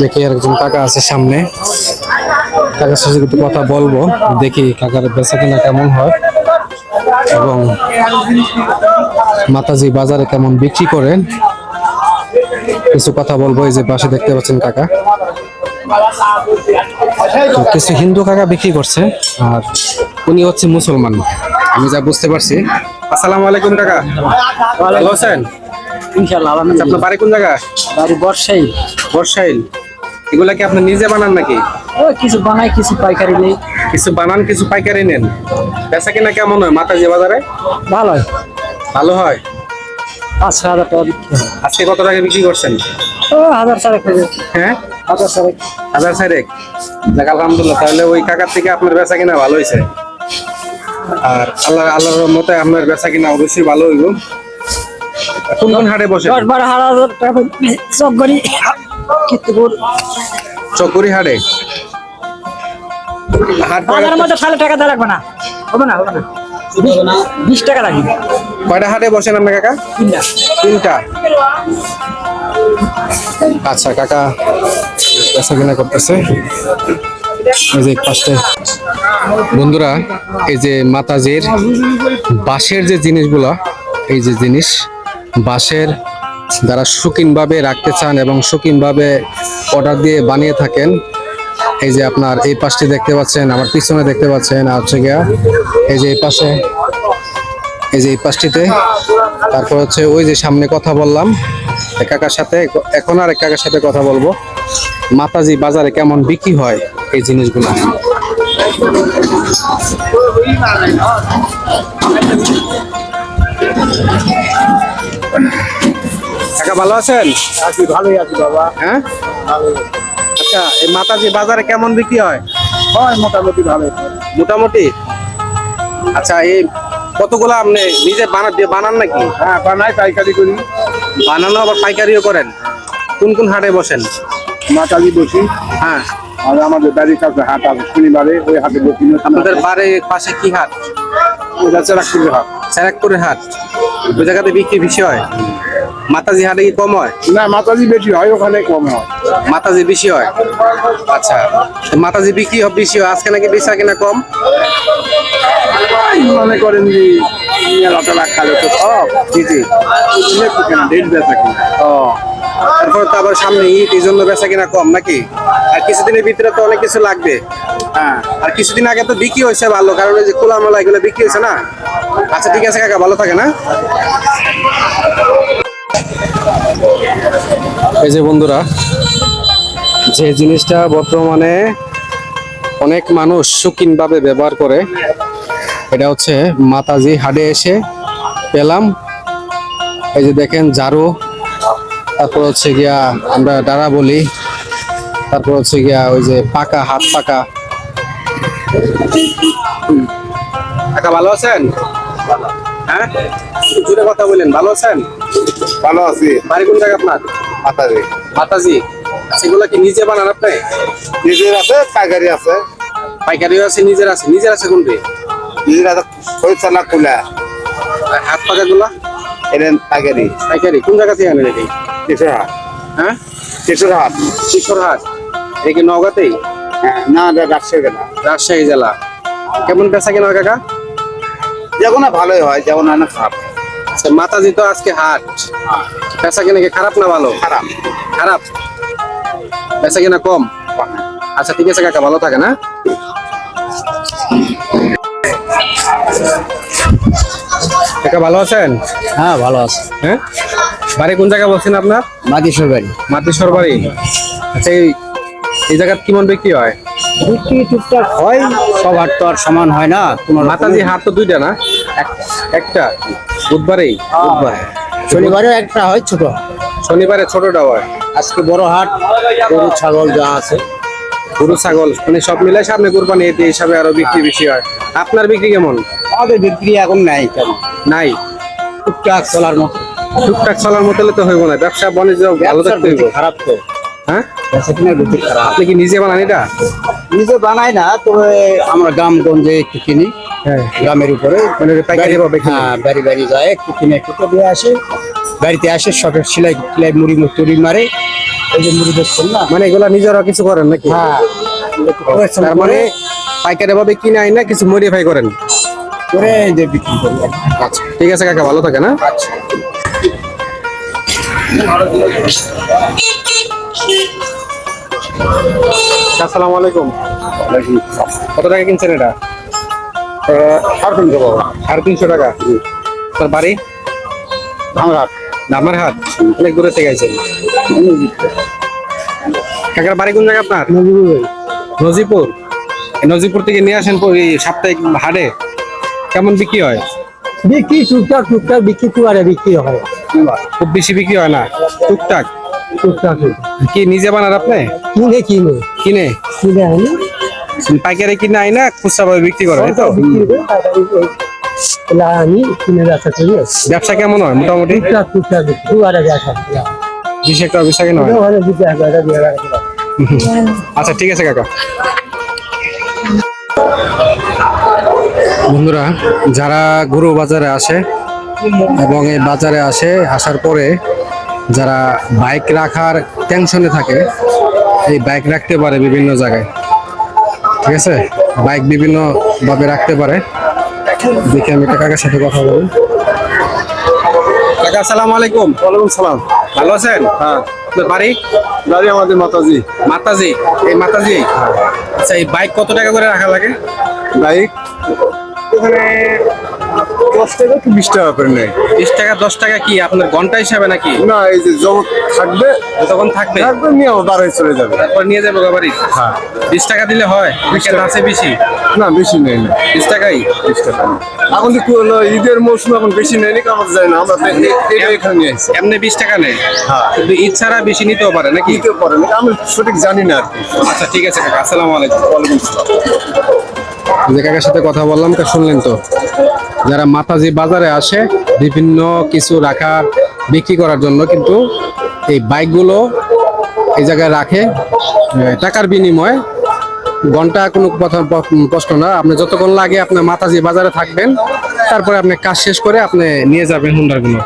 দেখি আর একজন কাকা আছে সামনে। কাকার সাথে একটু কথা বলব, দেখি কাকার বেচা কিনা কেমন হয়। এবং মাতাজি বাজারে কেমন বিক্রি করেন। কিছু কথা বলব এই যে পাশে দেখতে পাচ্ছেন কাকা। কিছু হিন্দু কাকা বিক্রি করছে আর উনি হচ্ছে মুসলমান। আমি যা বুঝতে পারছি। আসসালামু আলাইকুম কাকা। ভালো আছেন? ইনশাল্লাহ আচ্ছা, আপনার বাড়ি কোন জায়গা? বাড়ি বর্ষাই বর্ষাইল। এগুলা কি আপনি নিজে বানান নাকি? ও কিছু বানাই কিছু পাইকারি নেই। কিছু বানান কিছু পাইকারি নেন। বেচা কিনা কেমন হয় মাতাজি বাজারে? ভালো হয়। ভালো হয়? পাঁচ হাজার টাকা বিক্রি হয়। আজকে কত টাকা বিক্রি করছেন? ও হাজার চারেক হ্যাঁ? হাজার চারেক। হাজার সাইরেক যাক আলহামদুলিল্লাহ তাহলে ওই কাকার থেকে আপনার বেচা কিনা ভালো হয়েছে আর আল্লাহ আল্লাহর মতে আপনার বেচা কিনা অবশ্যই ভালো হইব। কোন কোন হাটে বসে? দশ বারো হাজার টাকা চক করি কীর্তিপুর চকুরি হাটে? হাট বাজারের মধ্যে তাহলে টাকা দেওয়া লাগবে না। হবে না হবে না। বিশ টাকা লাগবে। কয়টা হাটে বসেন আপনি কাকা? তিনটা। আচ্ছা কাকা বেচা কিনা করতেছে। এই যে পাশে। বন্ধুরা এই যে মাতাজির বাঁশের যে জিনিসগুলো এই যে জিনিস বাঁশের যারা শৌখিনভাবে রাখতে চান এবং শৌখিনভাবে অর্ডার দিয়ে বানিয়ে থাকেন এই যে আপনার এই পাশটি দেখতে পাচ্ছেন আমার পিছনে দেখতে পাচ্ছেন আর হচ্ছে গিয়া এই যে এই পাশে এই যে এই পাশটিতে। তারপর হচ্ছে ওই যে সামনে কথা বললাম এক কাকার সাথে এখন আর এক কাকার সাথে কথা বলব। মাতাজি বাজারে কেমন বিক্রি হয় এই জিনিসগুলো? কাকা ভালো আছেন? আছি ভালোই আছি বাবা। হ্যাঁ? আচ্ছা এই মাতাজি বাজারে কেমন বিক্রি হয়? হয় মোটামুটি ভালো মোটামুটি? আচ্ছা এই কতগুলো আপনি নিজে বানা বানান নাকি? হ্যাঁ বানাই পাইকারি করি। বানানো আবার পাইকারিও করেন? কোন কোন হাটে বসেন? মাতালি বসি। হ্যাঁ। আর আমাদের বাড়ির কাছে হাট আছে শনিবারে ওই হাটে বসি। আপনাদের বাড়ির পাশে কি হাট? ওটা চেরাকপুরের হাট। চেরাকপুরের হাট। ওই জায়গাতে বিক্রি বেশি হয় মাতাজি হাটে কি কম হয়? না মাতাজি বেশি হয় ওখানে কম হয়। মাতাজি বেশি হয়? আচ্ছা। মাতাজি বিক্রি বেশি হয় আজকে নাকি বেচা কিনা কম? মনে করেন যে মেলাটা খালে তো সব। জি জি। ডেট বেচা কিনা। ও। তারপর তো আবার সামনে ঈদ এই জন্য বেচা কিনা কম নাকি? আর কিছুদিনের ভিতরে তো অনেক কিছু লাগবে। হ্যাঁ। আর কিছুদিন আগে তো বিক্রি হয়েছে ভালো কারণ ওই যে খোলামেলা এগুলো বিক্রি হয়েছে না? আচ্ছা ঠিক আছে কাকা ভালো থাকে না? এই যে বন্ধুরা যে জিনিসটা বর্তমানে অনেক মানুষ শৌখিনভাবে ব্যবহার করে এটা হচ্ছে মাতাজি হাটে এসে পেলাম। এই যে দেখেন ঝাড়ু তারপর হচ্ছে গিয়া আমরা ডাড়া বলি তারপর হচ্ছে গিয়া ওই যে পাকা হাত পাকা। কাকা ভালো আছেন? হ্যাঁ? কথা বলেন ভালো আছেন? ভালো আছি। বাড়ি কোন জায়গা আপনার? মাতাজি। মাতাজি সেগুলো কি নিজে বানান আপনি? নিজের আছে পাইকারি আছে। পাইকারিও আছে নিজের আছে। নিজের আছে কোনটি? নিজের আছে হয়েছে না কুলা। আর হাত পাকা গুলা? এনেন পাইকারি। পাইকারি। কোন জায়গা থেকে আনেন এটি? কিশোর হাট হ্যাঁ? কিশোর হাট কিশোর হাট এই কি নওগাঁতেই? হ্যাঁ, না না রাজশাহী কেনা রাজশাহী জেলা। কেমন বেচা কেনা কাকা? যেমন ভালোই হয় যেমন না খারাপ। আচ্ছা, মাতাজি তো আজকে হাট। বেচা কেনা কি খারাপ না ভালো? খারাপ। খারাপ? বেচা কেনা কম? আচ্ছা ঠিক আছে কাকা ভালো থাকে না কাকা ভালো আছেন? হ্যাঁ ভালো আছে। হ্যাঁ? বাড়ি কোন জায়গায় বলছেন আপনার? মাদিসর বাড়ি। মাতেশ্বর বাড়ি। আচ্ছা এই এই জায়গা কেমন বিক্রি হয়? বিক্রি টুকটাক হয় সব হাট তো আর সমান হয় না তোমার মাতাজি হাট তো দুইটা না? একটা? বুধবারেই বুধবার। শনিবারে একটা হয় ছোট। শনিবারে ছোটটা হয়। আজকে বড় হাট গরু ছাগল যা আছে। গরু ছাগল মানে সব মিলাই সামনে কোরবানি এতে হিসাবে আরও বিক্রি বেশি হয়। আপনার বিক্রি কেমন? আমাদের বিক্রি এখন নাই কেন নাই? টুকটাক চলার মতো। টুকটাক চলার মতো হলে তো হইব না। ব্যবসা বাণিজ্য ভালো থাকতে হইব। খারাপ তো। হ্যাঁ? আপনি কি নিজে বানান এটা? নিজে বানাই না তবে আমরা গ্রামগঞ্জে একটু কিনি। হ্যাঁ গ্রামের উপরে মানে পাইকারি ভাবে হ্যাঁ বাড়ি বাড়ি যায় একটু কিনে একটু দিয়ে আসে। বাড়িতে আসে সবের সেলাই সেলাই মুড়ি তুড়ি মারে। এই যে মুড়ি দেখছেন না? মানে এগুলা নিজেরা কিছু করেন নাকি? হ্যাঁ। তার মানে পাইকারি ভাবে কিনে আইন না কিছু মডিফাই করেন। করে এই যে বিক্রি করি। আচ্ছা ঠিক আছে কাকা ভালো থাকে না আচ্ছা। আসসালামু আলাইকুম। কত টাকা কিনছেন এটা? তিনশো টাকা? তার বাড়ি? অনেক দূরে থেকে আইছেন। কাকার বাড়ি কোন জায়গা আপনার? নজিপুর নজিপুর থেকে নিয়ে আসেন সাপ্তাহিক হাটে। কেমন বিক্রি হয়? বিক্রি টুকটাক টুকটাক বিক্রি করে বিক্রি হয়। খুব বেশি বিক্রি হয় না? টুকটাক? টুকটাক। কি নিজে বানার আপনি? কিনে কিনে। কিনে? কিনে পাইকারি কিনে আই না খুচরা ভাবে বিক্রি করে তাই তো? আনি কিনে ব্যবসা করি ব্যবসা কেমন হয় মোটামুটি? বিশ একটা বিশ টাকা নয়। আচ্ছা ঠিক আছে কাকা। বন্ধুরা যারা গরু বাজারে আসে এবং এই বাজারে আসে আসার পরে যারা বাইক রাখার টেনশনে থাকে এই বাইক রাখতে পারে বিভিন্ন জায়গায়। ঠিক আছে? বাইক বিভিন্ন ভাবে রাখতে পারে। দেখি আমি কাকার সাথে কথা বলি। কাকা আসসালামু আলাইকুম। ওয়ালাইকুম সালাম। ভালো আছেন? হ্যাঁ। বাড়ি? বাড়ি আমাদের মাতাজি। মাতাজি। এই মাতাজি? আচ্ছা এই বাইক কত টাকা করে রাখা লাগে? বাইক? এখানে দশ টাকা কি বিশ টাকা করে নেয়? বিশ টাকা দশ টাকা কি আপনার ঘণ্টা হিসাবে নাকি? না এই যে যখন থাকবে তখন থাকবে? থাকবে নিয়ে আবার বাড়াই চলে যাবে। তারপর নিয়ে যাব বাড়ি? হ্যাঁ। বিশ টাকা দিলে হয়? আছে বেশি? না বেশি নেই। না বিশ টাকাই? বিশ টাকা। এখন তো ঈদের মৌসুম এখন বেশি নেয়নি কামড় যায় না আমরা এটা এখানে নিয়ে আসছি এমনি বিশ টাকা নেই হ্যাঁ। কিন্তু ঈদ ছাড়া বেশি নিতেও পারে নাকি? নিতে পারে না আমি সঠিক জানি না আর কি। আচ্ছা ঠিক আছে কাকা আসসালামু আলাইকুম। ওয়ালাইকুম সালাম যে কাকার সাথে কথা বললাম তা শুনলেন তো? যারা মাতাজি বাজারে আসে, বিভিন্ন কিছু রাখার বিক্রি করার জন্য কিন্তু এই বাইকগুলো এই জায়গায় রাখে। টাকার বিনিময়ে ঘণ্টা কোনো কথা প্রশ্ন না। আপনি যতক্ষণ লাগে আপনি মাতাজি বাজারে থাকবেন, তারপরে আপনি কাজ শেষ করে আপনি নিয়ে যাবেন হুন্ডারগুলো।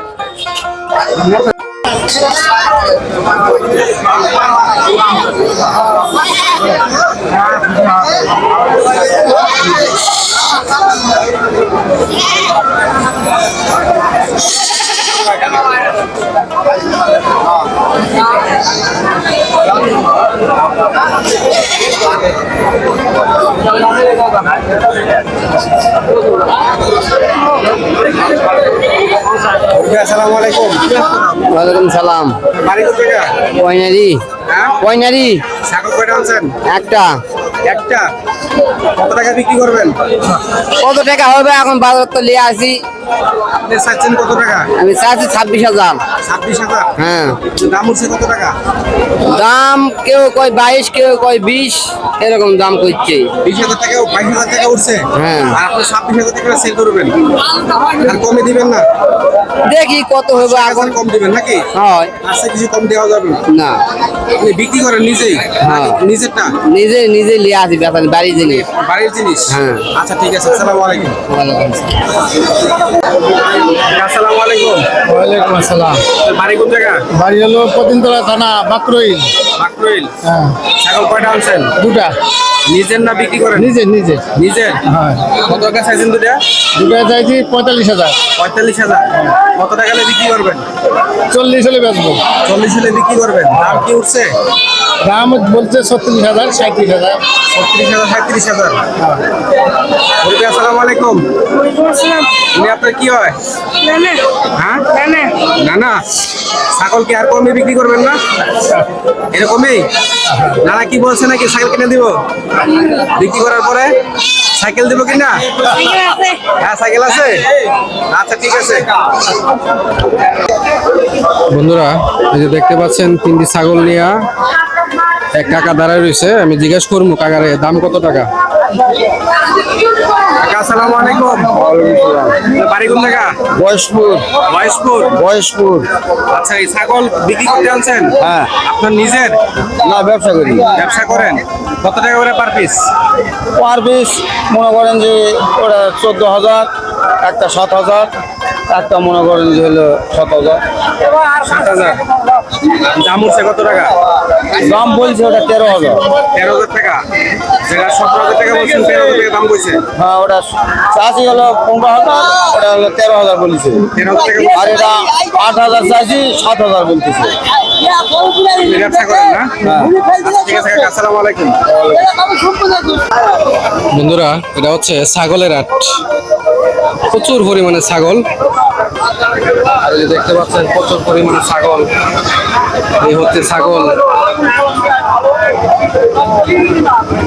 আসসালামু আলাইকুম। ওয়ালাইকুম সালাম। বাড়ি কোথায় হ্যাঁ? পয়নারি ছাগল কয়টা আনছেন? একটা। একটা। কত টাকা বিক্রি করবেন? কত টাকা হবে? এখন বাজার তো নিয়ে আসি। আপনি চাচ্ছেন কত টাকা? আমি চাচ্ছি ছাব্বিশ হাজার। ছাব্বিশ হাজার? হ্যাঁ। দাম উঠছে কত টাকা? দাম কেউ কয় বাইশ কেউ কয় বিশ এরকম দাম করছে। বিশ হাজার টাকা বাইশ হাজার টাকা উঠছে? হ্যাঁ। আপনি ছাব্বিশ হাজার টাকা সেল করবেন? আর কমে দিবেন না? দেখি কত হবে এখন এখন কম দিবেন নাকি? হয়। আজকে কিছু কম দেওয়া যাবে? না। আপনি বিক্রি করেন নিজেই? হ্যাঁ। নিজেরটা? নিজে নিজে নিয়ে আসি বেতন বাড়ি জিনিস। বাড়ির জিনিস? হ্যাঁ। আচ্ছা ঠিক আছে আসসালামু আলাইকুম। ওয়ালাইকুম আসসালামু আলাইকুম। ওয়ালাইকুম আসসালাম। বাড়ি কোন জায়গা? বাড়ি হলো পতিনতলা থানা বাকরইল। মাকরুইল হ্যাঁ। ছাগল কয়টা আনছেন? দুটা। নিজের না বিক্রি করেন? নিজে নিজে নিজের? হ্যাঁ। কত টাকা চাইছেন দুটা দুটা চাইছি পঁয়তাল্লিশ হাজার। পঁয়তাল্লিশ হাজার। কত টাকা বিক্রি করবেন? চল্লিশ হলে বেচবো। চল্লিশ হলে বিক্রি করবেন। দাম কি উঠছে? দাম বলছে ছত্রিশ হাজার সাঁত্রিশ হাজার। ছত্রিশ হাজার সাঁত্রিশ হাজার। বলবি আসসালামু আলাইকুম। উনি আপনার কি হয়? হ্যাঁ? না না ছাগল কি আর কমে বিক্রি করবেন না? এরকমই? নানা কি বলছে নাকি? সাইকেল কিনে দিব? বিক্রি করার পরে সাইকেল দিব কিনা? হ্যাঁ সাইকেল আছে। আচ্ছা ঠিক আছে। বন্ধুরা, এই যে দেখতে পাচ্ছেন, তিনটি ছাগল নিয়ে এক কাকা দাঁড়ায় রয়েছে। আমি জিজ্ঞেস করব, কাকারে, দাম কত টাকা? আসসালামু আলাইকুম। বাড়ি কোন জায়গা? বয়সপুর। মহেশপুর বয়সপুর। আচ্ছা এই ছাগল বিক্রি করতে আনছেন? হ্যাঁ। আপনার নিজের? না ব্যবসা করি। ব্যবসা করেন? কত টাকা করে পার পিস পার পিস মনে করেন যে ওটা চোদ্দ হাজার একটা সাত হাজার একটা মনে করেন যে হলো সাত হাজার। সাত হাজার। দাম উঠছে কত টাকা? দাম বলছে ওটা তেরো হাজার। তেরো হাজার টাকা। যেটা সতেরো হাজার টাকা বলছেন তেরো হাজার টাকা দাম বলছে। হ্যাঁ ওটা চাষি হলো পনেরো হাজার ওটা হলো তেরো হাজার বলেছে। তেরো হাজার টাকা আর এটা আট হাজার চাষি সাত হাজার বলতেছে। আলাইকুম। বন্ধুরা এটা হচ্ছে ছাগলের হাট প্রচুর পরিমাণে ছাগল। আর যে দেখতে পাচ্ছেন প্রচুর পরিমাণে ছাগল। এই হচ্ছে ছাগল।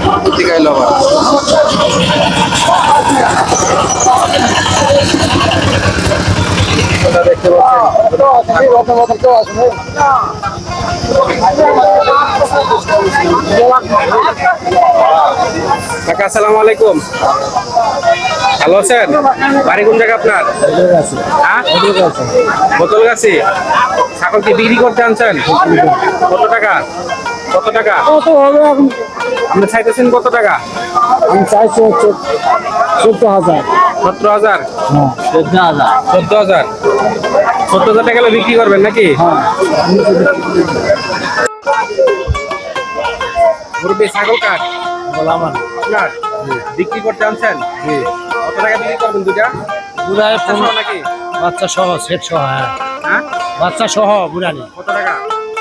আইলো আবার। দেখতে আসসালামু আলাইকুম। ভালো আছেন? বাড়ি কোন জায়গা আপনার? হ্যাঁ? বোতলগাছি। ছাগল কি বিক্রি করতে আনছেন? কত টাকা? কত টাকা? আপনি চাইতেছেন কত টাকা? আমি চাইছি হচ্ছে চোদ্দ হাজার। সতেরো হাজার? চোদ্দ হাজার। চোদ্দ হাজার চোদ্দ হাজার টাকা বিক্রি করবেন নাকি? মুরব্বী ছাগল কাঠ আপনার বিক্রি করতে আনছেন? কত টাকা বিক্রি করবেন দুটা বুড়ায় বাচ্চা সহ নাকি? বাচ্চা সহ সেট সহ হ্যাঁ। হ্যাঁ? বাচ্চা সহ বুড়ানি কত টাকা?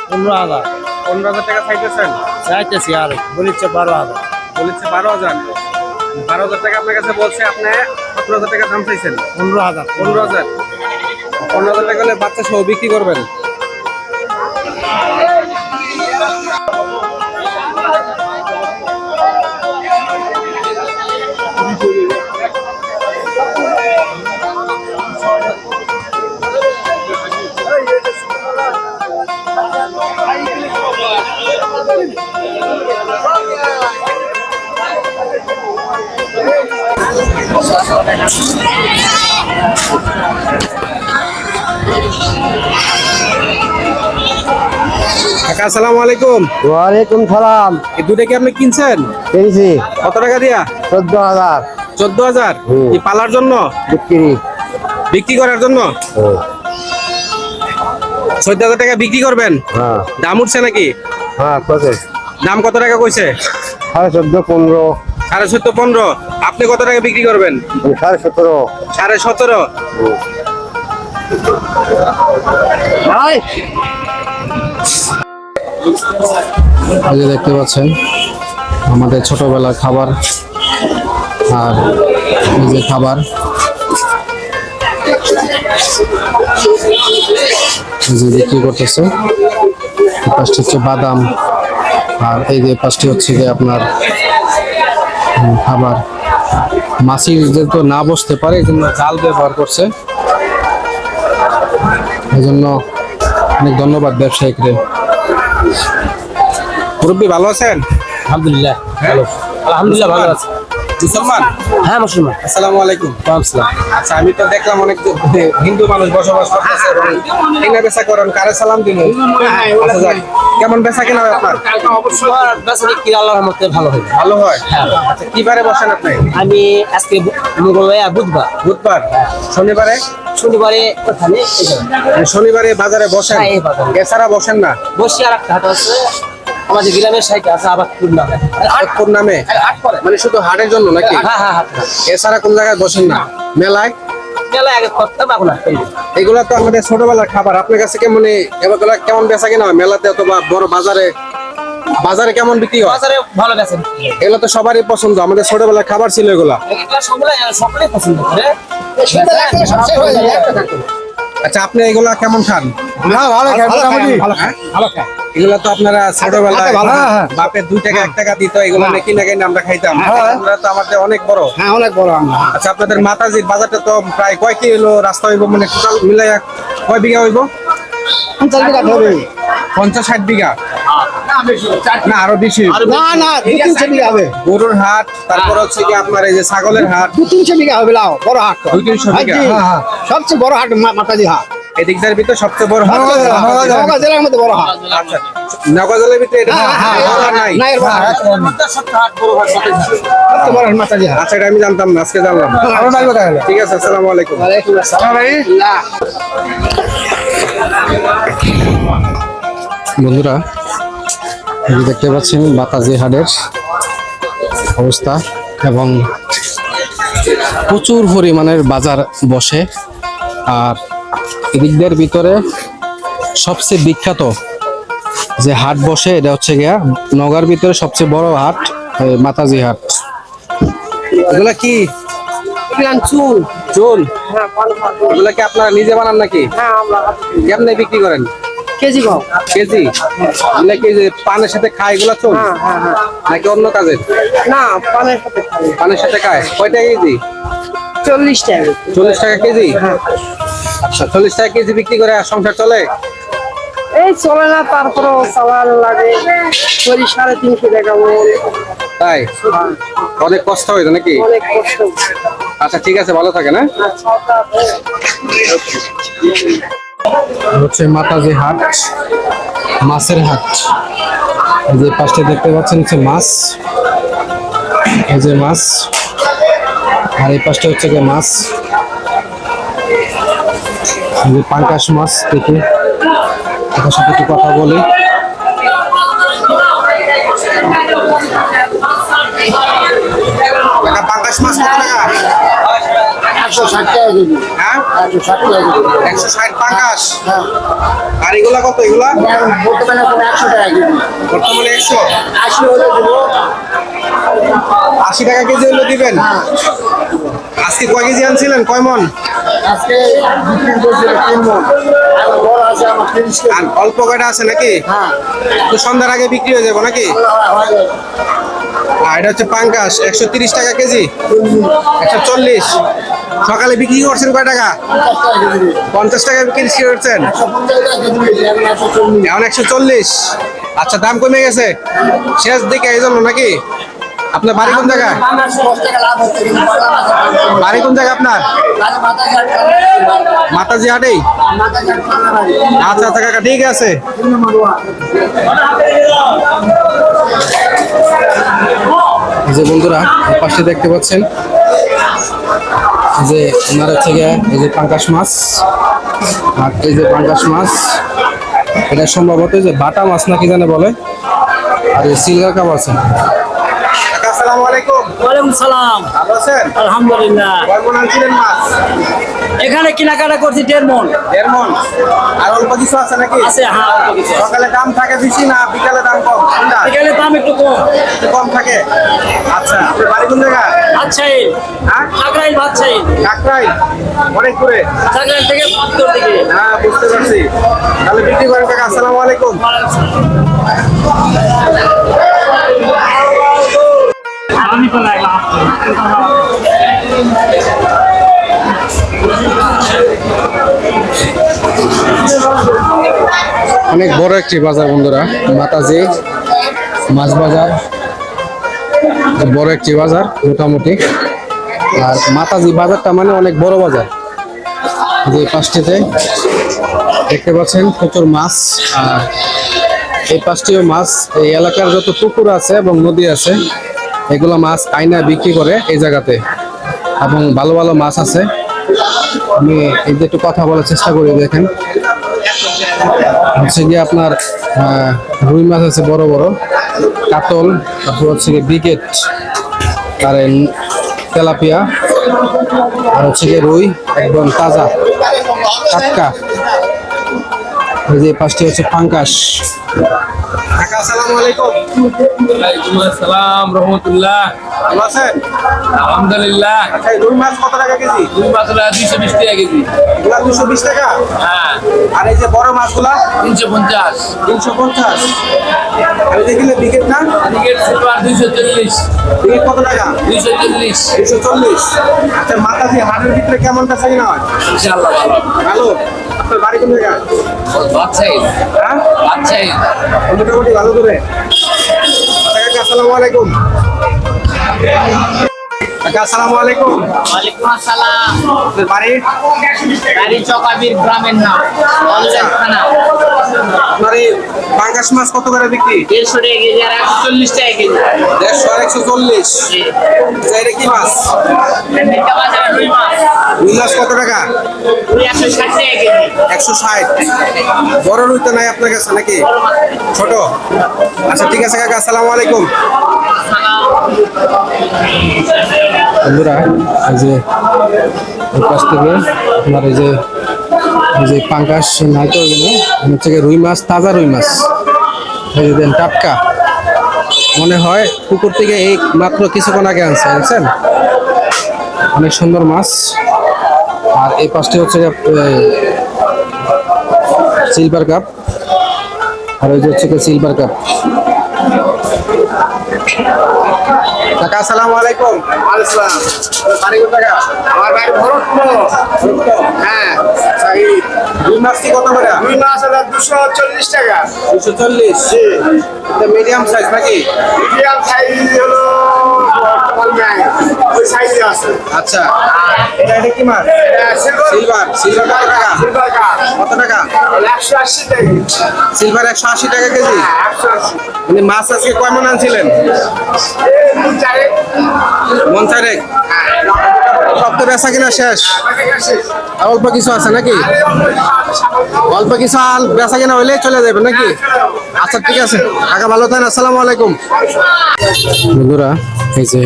পনেরো হাজার। পনেরো হাজার টাকা চাইতেছেন? চাইতেছি আর বলিচ্ছে বারো হাজার। বলিচ্ছে বারো হাজার। বারো হাজার টাকা আপনার কাছে বলছে আপনি সতেরো হাজার টাকা দাম চাইছেন। পনেরো হাজার। পনেরো হাজার। পনেরো হাজার টাকা হলে বাচ্চা সহ বিক্রি করবেন? কাকা আসসালামু আলাইকুম। ওয়ালাইকুম সালাম। এই দুটা কি আপনি কিনছেন? কত টাকা দিয়া? চোদ্দ হাজার। চোদ্দ হাজার। এই পালার জন্য? বিক্রি। বিক্রি করার জন্য? চোদ্দ হাজার টাকা বিক্রি করবেন? হ্যাঁ। দাম উঠছে নাকি? হ্যাঁ কত? দাম কত টাকা কইছে? সাড়ে চোদ্দ পনেরো। সাড়ে চোদ্দ পনেরো। আপনি কত টাকা বিক্রি করবেন? সাড়ে সতেরো। সাড়ে সতেরো? এই যে দেখতে পাচ্ছেন আমাদের ছোটবেলার খাবার আর এই যে খাবার। এই যে বিক্রি করতেছে। পাশটি হচ্ছে বাদাম আর এই যে পাশটি হচ্ছে যে আপনার খাবার মাছির যেহেতু না বসতে পারে এই জন্য জাল ব্যবহার করছে। এই জন্য অনেক ধন্যবাদ ব্যবসায়িকরে মুরব্বী ভালো আছেন? আলহামদুলিল্লাহ ভালো। আলহামদুলিল্লাহ ভালো আছে। মুসলমান হ্যাঁ মুসলমান। আসসালামু আলাইকুম। আচ্ছা আমি তো দেখলাম অনেক হিন্দু মানুষ বসবাস করতেছে এবং কেনা বেচা করেন কারে সালাম দিন আচ্ছা কেমন বেচা কেনা হয় আপনার? বিক্রি আল্লাহর রহমতে ভালো হবে ভালো হয়? আচ্ছা কিবারে বসেন আপনি? আমি আজকে মঙ্গলবার বুধবার। বুধবার? শনিবারে? শনিবারে মানে শনিবারে বাজারে বসেন? হ্যাঁ। এছাড়া বসেন না? বসি আর একটা হাট আছে। আমাদের গ্রামের সাইডে আছে আবার নামে? আটপুর নামে? মানে শুধু হাটের জন্য নাকি? হ্যাঁ হ্যাঁ হাট এছাড়া কোন জায়গায় বসেন না? মেলায়? মেলায় আগে করতাম এখন আর করি না। এগুলা তো আমাদের ছোটবেলার খাবার। আপনার কাছে কেমন এগুলা কেমন বেচা কেনা হয়? মেলাতে অথবা বড় বাজারে? বাজারে কেমন বিক্রি হয়? বাজারে ভালো এগুলো তো সবারই পছন্দ। আমাদের ছোটবেলার খাবার ছিল এগুলা। এগুলা সকলে সকলেই পছন্দ করে। আচ্ছা আপনি এগুলা কেমন খান? না ভালো খান ভালো খান। এগুলা তো আপনারা ছোটবেলায় ভালো, হ্যাঁ, হ্যাঁ। বাপের দুই টাকা এক টাকা দিত এগুলো নাকি না কিনে আমরা খাইতাম। এগুলা তো আমাদের অনেক বড়। হ্যাঁ অনেক বড় আচ্ছা আপনাদের মাতাজির বাজারটা তো প্রায় কয় কিলো রাস্তা হইব মানে টোটাল মিলাই কয় বিঘা হইব? পঞ্চাশ ধরে পঞ্চাশ ষাট বিঘা? না আরও বেশি না না দু তিনশো বিঘা হবে। গরুর হাট তারপর হচ্ছে কি আপনার এই যে ছাগলের হাট। দু তিনশো বিঘা হবে লাও বড় হাট। দুই তিনশো বিঘা? হ্যাঁ, হ্যাঁ, হ্যাঁ। সবচেয়ে বড় হাট মাতাজি হাট। এদিকটার ভিতরে সবচেয়ে বড় হাট নওগাঁ জেলার মধ্যে বড় হাট আচ্ছা জেলার ভিতরে এটা হ্যাঁ, হ্যাঁ, বড় হাট নাই। না, বড় হাট। সবচেয়ে বড় হাট মাতাজি হাট আচ্ছা এটা আমি জানতাম না আজকে জানলাম ঠিক আছে আসসালামু আলাইকুম। ওয়ালাইকুম আসসালাম। না বন্ধুরা এই দেখতে পাচ্ছেন বাতাজি হাটের অবস্থা এবং প্রচুর পরিমাণের বাজার বসে। আর এদিকদের ভিতরে সবচেয়ে বিখ্যাত যে হাট বসে এটা হচ্ছে গিয়া নগার ভিতরে সবচেয়ে বড় হাট মাতাজি হাট। এগুলা কি? চুল। চুল? এগুলা কি আপনারা নিজে বানান নাকি? কেমনে বিক্রি করেন? KG KG? এগুলা কি যে পানের সাথে খায় এগুলা চুল? নাকি অন্য কাজের? না পানের সাথে পানের সাথে খায়। কয় টাকা কেজি? চল্লিশ টাকা। চল্লিশ টাকা কেজি? আচ্ছা চল্লিশ টাকা কেজি বিক্রি করে সংসার চলে? এই চলে না তারপরেও চালান লাগে। চল্লিশ সাড়ে তিনশো টাকা তাই? অনেক কষ্ট হইতো নাকি? অনেক কষ্ট আচ্ছা ঠিক আছে ভালো থাকে না হচ্ছে মাতাজি হাট মাছের হাট। এই যে পাশে দেখতে পাচ্ছেন হচ্ছে মাছ। এই যে মাছ। আর এই পাশটা হচ্ছে মাছ। যে পাঙ্কাশ মাছ দেখি এটার সাথে একটু কথা বলি। পাঙ্কাশ মাছ কত টাকা? একশো ষাট টাকা কেজি। হ্যাঁ? একশো ষাট টাকা কেজি। একশো ষাট পাঙ্কাশ? হ্যাঁ। আর এগুলা কত? এগুলা? বর্তমানে একশো টাকা কেজি। বর্তমানে একশো? আশি হলে দেবো। আশি টাকা কেজি হলে দিবেন? আজকে কয় কেজি আনছিলেন? কয় মন? আজকে তিন মন। আর অল্প কয়টা আছে নাকি? হ্যাঁ। তো সন্ধ্যার আগে বিক্রি হয়ে যাব নাকি? আর এটা হচ্ছে পাঙ্কাশ একশো তিরিশ টাকা কেজি? একশো চল্লিশ। সকালে বিক্রি করছেন কয় টাকা? পঞ্চাশ টাকা বিক্রি করছেন? এখন একশো চল্লিশ। আচ্ছা দাম কমে গেছে। শেষ দিকে এই জন্য নাকি? আপনার বাড়ি কোন জায়গায়? বাড়ি কোন জায়গায় আপনার? মাতাজি বাড়ি আচ্ছা আচ্ছা কাকা, ঠিক আছে। যে বন্ধুরা পাশে দেখতে পাচ্ছেন, যে ওনার গিয়ে এই যে পাঙ্কাশ মাছ, আর এই যে পাঙ্কাশ মাছ, এটা সম্ভবত যে বাটা মাছ নাকি জানে বলে? আর এই সিলভার কাপ আছে। আসসালামু আলাইকুম। ওয়ালাইকুম সালাম। ভালো আছেন? আলহামদুলিল্লাহ। আনছিলেন মাছ? এখানে কেনাকাটা করছি দেড় মন দেড় মন আর অল্প কিছু আছে নাকি? আছে হ্যাঁ অল্প কিছু সকালে দাম থাকে বেশি না বিকালে দাম কম? এখানে দাম একটু কম। একটু কম থাকে? আচ্ছা আপনার বাড়ি কোন জায়গা? আচ্ছাই হ্যাঁ? আগ্রাইল বাচ্চাই কাকরাই অনেক দূরে। আগ্রাইল থেকে উত্তর দিকে। হ্যাঁ বুঝতে পারছি। তাহলে বিক্রি করেন কাকা আসসালামু আলাইকুম। অনেক বড় একটি বাজার বন্ধুরা, মাতাজি, মাছ বাজার। বড় একটি বাজার, মোটামুটি। আর মাতাজি বাজারটা মানে অনেক বড় বাজার। যে পাঁচটিতে দেখতে পাচ্ছেন প্রচুর মাছ, আর এই পাঁচটিও মাছ এই এলাকার যত পুকুর আছে এবং নদী আছে এগুলো মাছ আইনা বিক্রি করে এই জায়গাতে। এবং ভালো ভালো মাছ আছে। আমি এই যে একটু কথা বলার চেষ্টা করি, দেখেন। হচ্ছে গিয়ে আপনার রুই মাছ আছে বড় বড়, কাতল, তারপর হচ্ছে গিয়ে ব্রিগেড আর তেলাপিয়া, আর হচ্ছে গিয়ে রুই, একদম তাজা, টাটকা। এই যে পাঁচটি হচ্ছে পাঙ্কাশ। কাকা আসসালামু আলাইকুম। ওয়ালাইকুম আসসালাম রহমতুল্লাহ। ভালো আছেন? আলহামদুলিল্লাহ। আচ্ছা রুই মাছ কত টাকা কেজি? দুই মাসলা দুইশো বিশ টাকা কেজি। এগুলা দুশো বিশ টাকা? হ্যাঁ। আর এই যে বড় মাছগুলা? তিনশো পঞ্চাশ। তিনশো পঞ্চাশ। আর এই দেখলে ব্রিগেড না? টিকিট সিলভার দুইশো চল্লিশ। কত টাকা? দুইশো চল্লিশ। দুশো চল্লিশ। আচ্ছা মাতাজি হাটের ভিতরে কেমন কাছে কিনা হয়? ইনশাআল্লাহ ভালো। ভালো? আপনার বাড়ি কোন জায়গায় বাচ্চাই হ্যাঁ বাচ্চাই মোটামুটি ভালো করে? আসসালামু আলাইকুম। আসসালামু আলাইকুম। ওয়ালাইকুম আসসালাম। আপনার বাড়ি? গাড়ি চকাবির গ্রামের নাম অলরেড থানা আপনার এই পাঙ্গাস মাছ কত করে বিক্রি? দেড়শো টাকা কেজি আর একশো চল্লিশ টাকা কেজি। দেড়শো আর একশো চল্লিশ। জি। এটা কি মাছ? মিঠা মাছ রুই মাছ। রুই মাছ কত টাকা? একশো ষাট টাকা কেজি। একশো ষাট। বড় রুই তো নাই আপনার কাছে নাকি? ছোট। আচ্ছা ঠিক আছে কাকা আসসালামু আলাইকুম। বন্ধুরা, এই যে পাশ থেকে আপনার এই যে এই যে পাঙ্কাশ নাই তো এখানে হচ্ছে রুই মাছ, তাজা রুই মাছ। এই দেন টাটকা। মনে হয় পুকুর থেকে এই মাত্র কিছুক্ষণ আগে আনছে বুঝছেন অনেক সুন্দর মাছ। আর এই পাশটি হচ্ছে সিলভার কাপ আর ওই যে হচ্ছে সিলভার কাপ কাকা আসসালামু আলাইকুম। আসসালাম। বাড়ি কোন আমার বাড়ি ভরতপুর। হ্যাঁ এই রুই কি কত করে? দুই মাস হলো দুশো চল্লিশ টাকা। দুশো চল্লিশ? মিডিয়াম সাইজ নাকি? মিডিয়াম সাইজ হলো বর্তমান সাইজে আছে। আচ্ছা। এটা এটা কি মাছ সিলভার সিলভার কত টাকা? সিলভার কত টাকা? একশো আশি টাকা। সিলভার একশো আশি টাকা কেজি? একশো আশি। মানে মাছ আজকে কয় মন আনছিলেন মন চারেক সব তো বেচা কিনা শেষ। আর অল্প কিছু আছে নাকি? অল্প কিছু আল বেচা কিনা হইলে চলে যাবে নাকি? আচ্ছা ঠিক আছে। কাকা ভালো থাকেন। আসসালামু আলাইকুম। বন্ধুরা এই যে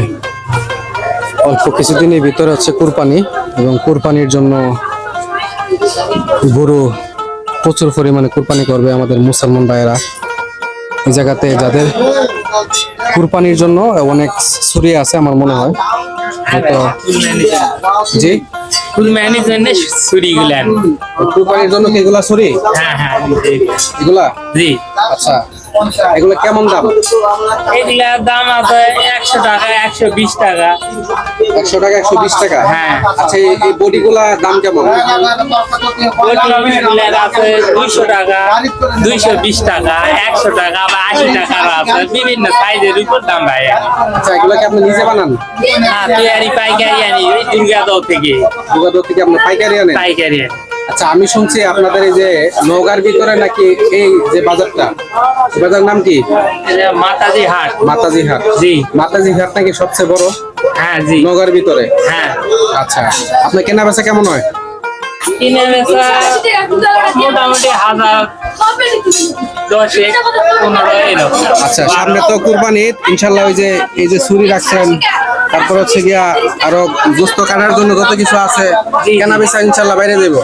অল্প কিছুদিনের ভিতরে হচ্ছে কুরবানি এবং কুরবানির জন্য গরু প্রচুর পরিমাণে কুরবানি করবে আমাদের মুসলমান ভাইয়েরা। এই জায়গাতে যাদের কুরবানির জন্য অনেক ছুরি আছে আমার মনে হয়। জি? কুরবানির জন্য ছুরি? হ্যাঁ হ্যাঁ এগুলা? জি। আচ্ছা। এগুলো কেমন দাম? এগুলার দাম আছে একশো টাকা একশো বিশ টাকা। একশো টাকা একশো বিশ টাকা? হ্যাঁ। আচ্ছা এই বডিগুলা দাম কেমন? আছে দুইশো টাকা দুইশো বিশ টাকা একশো টাকা বা আশি টাকার আছে। বিভিন্ন সাইজের উপর দাম ভাই আচ্ছা এগুলো কি আপনি নিজে বানান? হ্যাঁ তৈরি পাইকারি আনি দুর্গাদৌ থেকে। যোগাযোগ থেকে আপনি পাইকারি আনেন? পাইকারি আনি। আচ্ছা আমি শুনছি আপনাদের এই যে নৌকার ভিতরে নাকি এই যে বাজারটা বাজার নাম কি? মাতাজি হাট। মাতাজি হাট। জি। মাতাজি হাট নাকি সবচেয়ে বড়? হ্যাঁ জি। নৌকার ভিতরে? হ্যাঁ। আচ্ছা আপনার কেনা বেচা কেমন হয়? কিনে বেচা মোটামুটি হাজার দশেক পনেরো এরকম আচ্ছা সামনে তো কুরবানি ঈদ, ইনশাল্লাহ ওই যে এই যে ছুরি রাখছেন তারপর হচ্ছে গিয়া আরও গোস্ত কাটার জন্য যত কিছু আছে কেনা বেচা ইনশাল্লাহ বাইরে যাইব।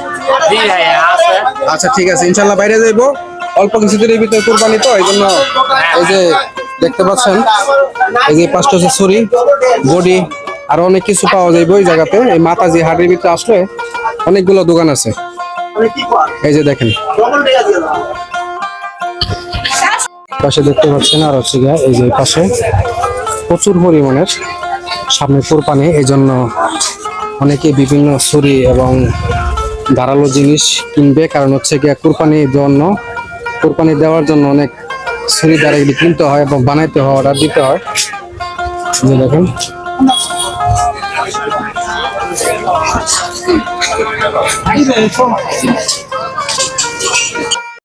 আচ্ছা ঠিক আছে ইনশাল্লাহ বাইরে যাইব। অল্প কিছুদিনের ভিতরে কুরবানি তো এই জন্য এই যে দেখতে পাচ্ছেন এই যে পাঁচটা হচ্ছে ছুরি বডি আরও অনেক কিছু পাওয়া যাইব এই জায়গাতে। এই মাতাজি হাটের ভিতরে আসলে অনেকগুলো দোকান আছে। এই যে দেখেন। পাশে দেখতে পাচ্ছেন আর হচ্ছে গিয়া এই যে পাশে প্রচুর পরিমাণের সামনে কোরবানি এই জন্য অনেকে বিভিন্ন ছুরি এবং ধারালো জিনিস কিনবে, কারণ হচ্ছে গিয়া কোরবানির জন্য, কোরবানি দেওয়ার জন্য অনেক ছুরি এগুলি কিনতে হয় এবং বানাইতে হয়, অর্ডার দিতে হয়। এই যে দেখেন